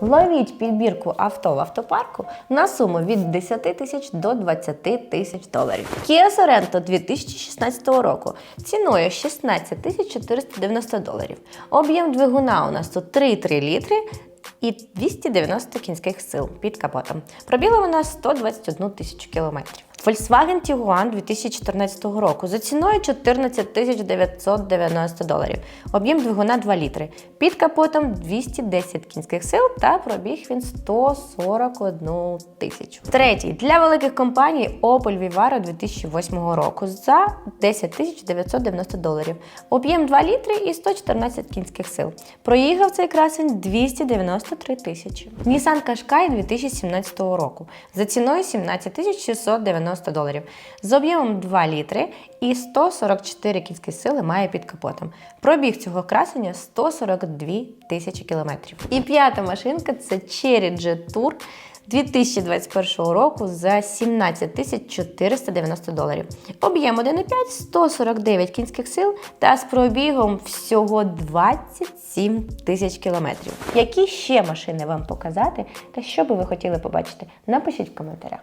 Ловіть підбірку авто в автопарку на суму від 10 тисяч до 20 тисяч доларів. Kia Sorento 2016 року ціною 16 тисяч 490 доларів. Об'єм двигуна у нас тут 3,3 літри і 290 кінських сил під капотом. Пробіла вона 121 тисячу кілометрів. Volkswagen Tiguan 2014 року за ціною 14 990 доларів, об'єм двигуна 2 літри, під капотом 210 кінських сил та пробіг він 141 тисячу. Третій для великих компаній Opel Vivaro 2008 року за 10 990 доларів, об'єм 2 літри і 114 кінських сил. Проїхав цей красень 293 тисячі. Nissan Qashqai 2017 року за ціною 17 690 90 доларів з об'ємом 2 літри і 144 кінські сили має під капотом. Пробіг цього красення 142 тисячі кілометрів. І п'ята машинка це Cherry Jet Tour 2021 року за 17 тисяч 490 доларів. Об'єм 1,5, 149 кінських сил та з пробігом всього 27 тисяч кілометрів. Які ще машини вам показати та що би ви хотіли побачити? Напишіть в коментарях.